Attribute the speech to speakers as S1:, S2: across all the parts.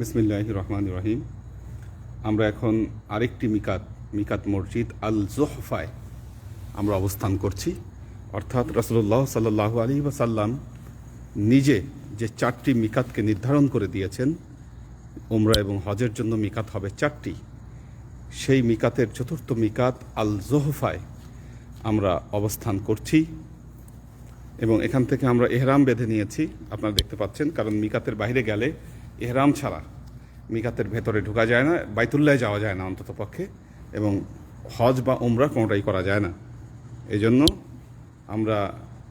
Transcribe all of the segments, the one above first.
S1: বিসমিল্লাহ রহমান রহিম আমরা এখন আরেকটি মিকাত মিকাত মসজিদ আল জোহফায় আমরা অবস্থান করছি। অর্থাৎ রসুল্লাহ সাল্লাহ আলী ওয়াসাল্লাম নিজে যে চারটি মিকাতকে নির্ধারণ করে দিয়েছেন ওমরা এবং হজের জন্য মিকাত হবে চারটি। সেই মিকাতের চতুর্থ মিকাত আল জোহফায় আমরা অবস্থান করছি এবং এখান থেকে আমরা এহরাম বেঁধে নিয়েছি। আপনারা দেখতে পাচ্ছেন, কারণ মিকাতের বাইরে গেলে এহরাম ছাড়া মিকাতের ভেতরে ঢোকা যায় না বাইতুল্লায় যাওয়া যায় না অন্তত পক্ষে, এবং হজ বা উমরা কোনোটাই করা যায় না। এই জন্য আমরা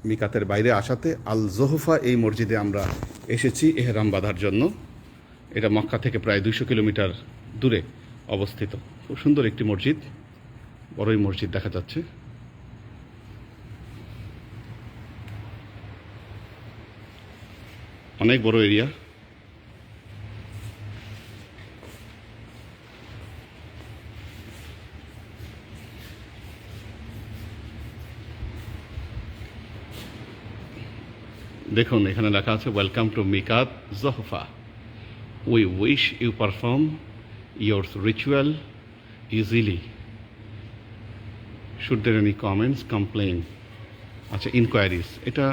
S1: মিকাতের বাইরে আসাতে আল জোহফা এই মসজিদে আমরা এসেছি এহরাম বাঁধার জন্য। এটা মক্কা থেকে প্রায় দুশো কিলোমিটার দূরে অবস্থিত। খুব সুন্দর একটি মসজিদ, বড়ই মসজিদ দেখা যাচ্ছে। অনেক বড় এরিয়া। দেখুন, এখানে লেখা আছে welcome to Miqat Juhfa we wish you perform your ritual easily should there any comments complain আচ্ছা ইনকোয়ারিজ এটা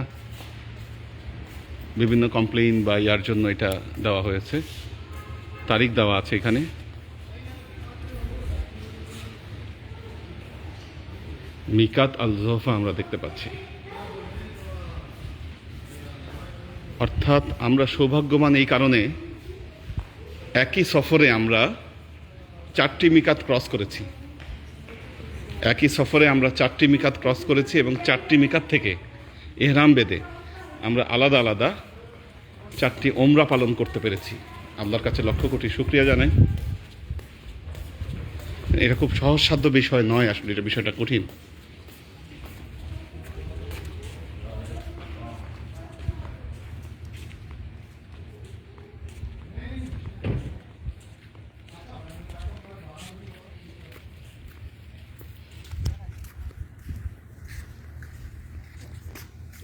S1: বিভিন্ন কমপ্লেইন বা ইয়ার জন্য এটা দেওয়া হয়েছে। তারিখ দেওয়া আছে এখানে। মিকাত আল জোহফা আমরা দেখতে পাচ্ছি। অর্থাৎ আমরা সৌভাগ্যবান এই কারণে একই সফরে আমরা চারটি মিকাত ক্রস করেছি। একই সফরে আমরা চারটি মিকাত ক্রস করেছি এবং চারটি মিকাত থেকে এহরাম বেদে আমরা আলাদা আলাদা চারটি ওমরা পালন করতে পেরেছি। আল্লাহর কাছে লক্ষ কোটি শুক্রিয়া জানাই। এটা খুব সহজসাধ্য বিষয় নয় আসলে, এটা বিষয়টা কঠিন।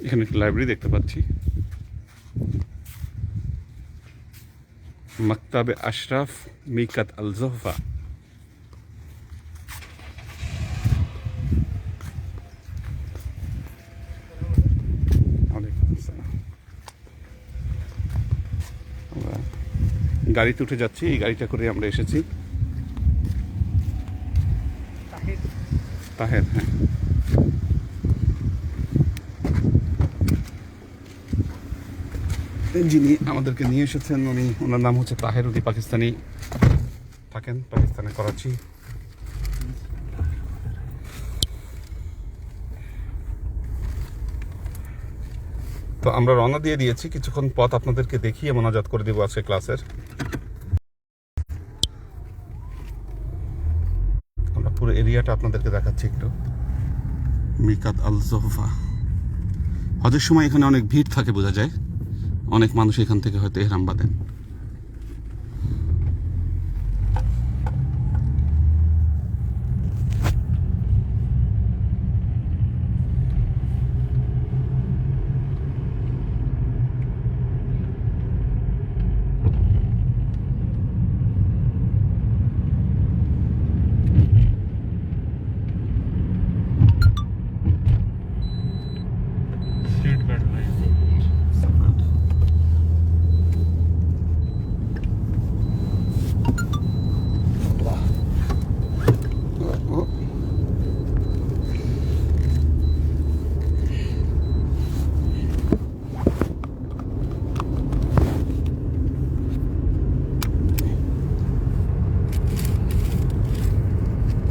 S1: এখানে একটা লাইব্রেরি দেখতে পাচ্ছি। মাকতাবে আশরাফ মিকাত আল জোহফা। গাড়িতে উঠে যাচ্ছি, এই গাড়িটা করে আমরা এসেছি। তাহের হ্যাঁ। যিনি আমাদেরকে নিয়ে এসেছেন, উনি, ওনার নাম হচ্ছে তাহের উনি পাকিস্তানি। থাকেন পাকিস্তানে করাচি। তো আমরা রওনা দিয়ে দিয়েছি, কিছুক্ষণ পথ আপনাদেরকে দেখিয়ে মোনাজাত করে দিব আজকে ক্লাসের। আমরা পুরো এরিয়াটা আপনাদেরকে দেখাচ্ছি একটু। মিকাত আল জোহফা হজের সময় এখানে অনেক ভিড় থাকে, বোঝা যায়। অনেক মানুষ এখান থেকে হয়তো এহরাম বাঁধেন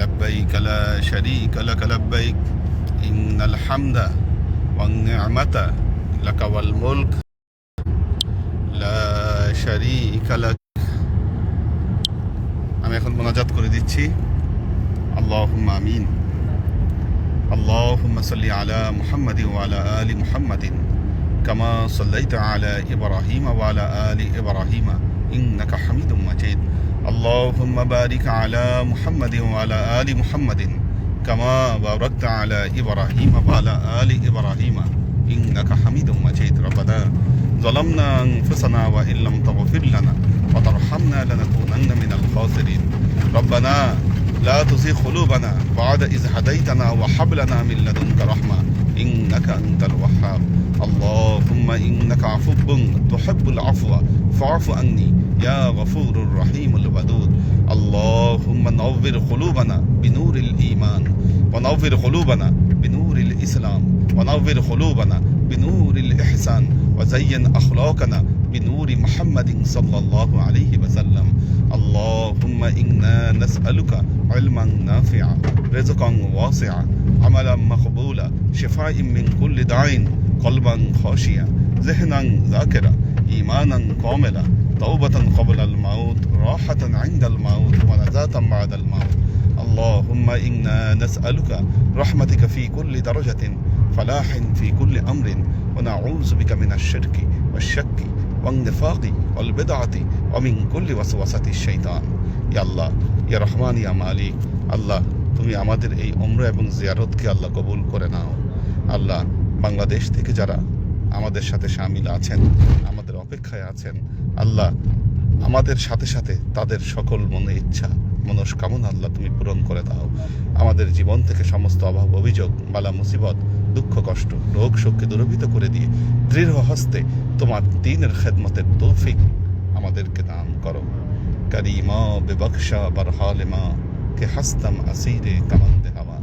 S1: لبيك لا شريك لك لبيك إن الحمد والنعمة لك والملك لا شريك لك আমি এখন মোনাজাত করে দিচ্ছি আল্লাহ আমিন اللهم صل على محمد وعلى آل محمد كما صليت على إبراهيم وعلى آل إبراهيم إنك حميد مجيد. اللهم بارك على محمد وعلى آل محمد كما باركت على إبراهيم وعلى آل إبراهيم. إنك حميد مجيد. ربنا ظلمنا أنفسنا وإن لم تغفر لنا وترحمنا لنكونن من الخاسرين. ربنا لا تزغ قلوبنا بعد إذ هديتنا وهب لنا من لدنك رحمة. إنك أنت الوهاب. اللهم إنك عفو تحب العفو فاعف عني. يا غفور الرحيم الودود. اللهم نور قلوبنا بنور الإيمان ونور قلوبنا بنور الإسلام ونور قلوبنا بنور الإحسان وزين أخلاقنا بنور محمد صلى الله عليه وسلم. اللهم إنا نسألك علما نافعا رزقا واسعا عملا مقبولا شفاء من كل داع قلبا خاشيا ذهنا ذاكرا إيمانا كاملا. توبة قبل الموت راحة عند الموت ونجاة بعد الموت اللهم إنا نسألك رحمتك في كل درجة فلاح في كل أمر ونعوذ بك من الشرك والشك والنفاق والبدعة ومن كل وسوسة الشيطان يا الله يا رحمن يا مالك আল্লাহ তুমি আমাদের এই উমরা এবং জিয়ারতকে আল্লাহ কবুল করে নাও আল্লাহ বাংলাদেশ থেকে যারা আমাদের সাথে সামিল আছেন আমাদের অপেক্ষায় আছেন। আল্লাহ, আমাদের সাথে সাথে তাদের সকল মনে ইচ্ছা, মনস্কামনা আল্লাহ তুমি পূরণ করে দাও। আমাদের জীবন থেকে সমস্ত অভাব, অভিযোগ, বালা, মুসিবত, দুঃখ, কষ্ট, রোগ, শোককে দূরভূত করে দিয়ে দৃঢ় হস্তে তোমার দিনের খেদমতের তৌফিক আমাদেরকে দান করো। কারিমা বেবকশা বারহালেমা কে হাস্তাম আসিরে কামান্দে হাওয়া।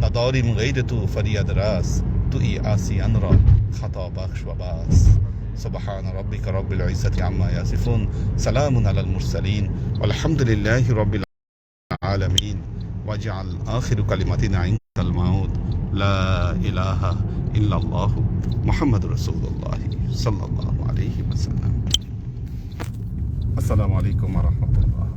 S1: না দরিম গৈরে তু ফরিয়াদ রাস, তুই আসিয়ানরা খাতা বাক্স سبحان ربك رب العزة عما يصفون سلام على المرسلين والحمد لله رب العالمين. واجعل آخر كلمتنا عند الموت لا إله إلا الله محمد رسول الله صلى الله عليه وسلم. السلام عليكم ورحمة الله.